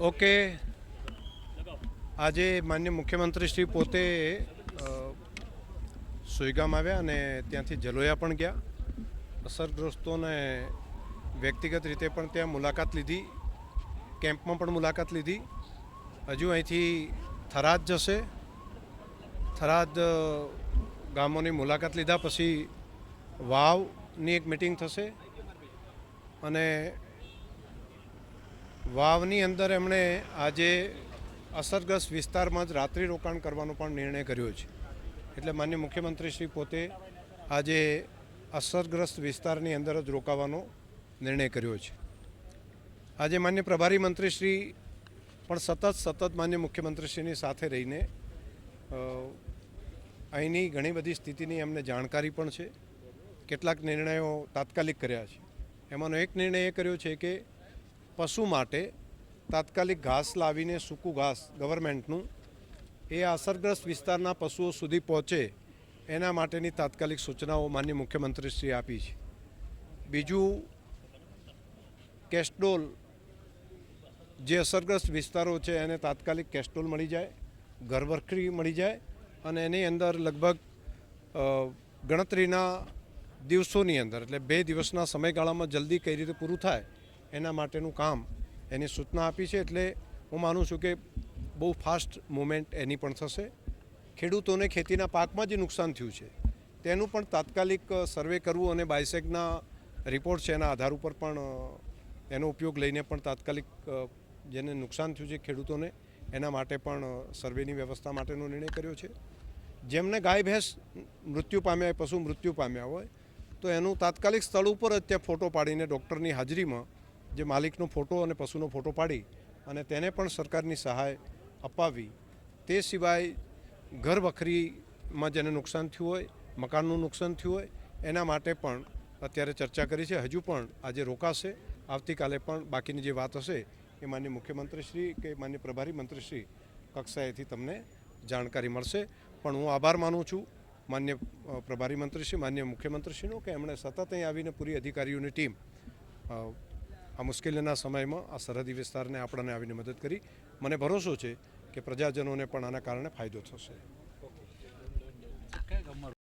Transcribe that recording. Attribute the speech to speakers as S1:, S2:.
S1: Okay. આજે માન્ય મુખ્યમંત્રી શ્રી પોતે સુઈગામ આવ્યા અને ત્યાંથી જલોયા પણ ગયા. અસરગ્રસ્તોને વ્યક્તિગત રીતે પણ ત્યાં મુલાકાત લીધી, કેમ્પમાં પણ મુલાકાત લીધી. હજુ અહીંથી થરાદ જશે. થરાદ ગામોની મુલાકાત લીધા પછી વાવની એક મિટિંગ થશે. અને વાવની અંદર એમણે આજે અસરગ્રસ્ત વિસ્તારમાં જ રાત્રિ રોકાણ કરવાનો પણ નિર્ણય કર્યો છે. એટલે માન્ય મુખ્યમંત્રી શ્રી પોતે આજે અસરગ્રસ્ત વિસ્તારની અંદર જ રોકાવાનો નિર્ણય કર્યો છે. આજે માન્ય પ્રભારી મંત્રી શ્રી પણ સતત સતત માન્ય મુખ્યમંત્રીશ્રીની સાથે રહીને અહીંની ઘણી બધી સ્થિતિની એમને જાણકારી પણ છે. કેટલાક નિર્ણયો તાત્કાલિક કર્યા છે. એમાંનો એક નિર્ણય એ કર્યો છે કે પશુ માટે તાત્કાલિક ઘાસ લાવીને સૂકું ઘાસ ગવર્મેન્ટનું એ અસરગ્રસ્ત વિસ્તારના પશુઓ સુધી પહોંચે એના માટેની તાત્કાલિક સૂચનાઓ માન્ય મુખ્યમંત્રીશ્રીએ આપી છે. બીજું, કેસ્ટોલ જે અસરગ્રસ્ત વિસ્તારો છે એને તાત્કાલિક કેસ્ટોલ મળી જાય, ઘરવખરી મળી જાય અને એની અંદર લગભગ ગણતરીના દિવસોની અંદર એટલે બે દિવસના સમયગાળામાં જલ્દી કઈ રીતે પૂરું થાય એના માટેનું કામ એની સૂચના આપી છે એટલે હું માનું છું કે બહુ ફાસ્ટ મુવમેન્ટ એની પણ થશે. ખેડૂતોને ખેતીના પાકમાં જે નુકસાન થયું છે, તેનું પણ તાત્કાલિક સર્વે કરવું અને બાયસેકના રિપોર્ટ છે એના આધાર ઉપર પણ એનો ઉપયોગ લઈને પણ તાત્કાલિક જેને નુકસાન થયું છે ખેડૂતોને, એના માટે પણ સર્વેની વ્યવસ્થા માટેનો નિર્ણય કર્યો છે. જેમને ગાય, ભેંસ મૃત્યુ પામ્યા હોય, પશુ મૃત્યુ પામ્યા હોય, તો એનું તાત્કાલિક સ્થળ ઉપર જ ત્યાં ફોટો પાડીને ડૉક્ટરની હાજરીમાં જે માલિકનો ફોટો અને પશુનો ફોટો પાડી અને તેને પણ સરકારની સહાય અપાવી. તે સિવાય ઘર વખરીમાં જેને નુકસાન થયું હોય, મકાનનું નુકસાન થયું હોય, એના માટે પણ અત્યારે ચર્ચા કરી છે. હજુ પણ આજે રોકાશે. આવતીકાલે પણ બાકીની જે વાત હશે એ માન્ય મુખ્યમંત્રીશ્રી કે માન્ય પ્રભારી મંત્રીશ્રી કક્ષાએથી તમને જાણકારી મળશે. પણ હું આભાર માનું છું માન્ય પ્રભારી મંત્રીશ્રી, માન્ય મુખ્યમંત્રીશ્રીનો કે એમણે સતત અહીં આવીને પૂરી અધિકારીઓની ટીમ આ મુશ્કેલીના સમયમાં આ સરહદી વિસ્તારને આપણને આવીને મદદ કરી. મને ભરોસો છે કે પ્રજાજનોને પણ આના કારણે ફાયદો થશે.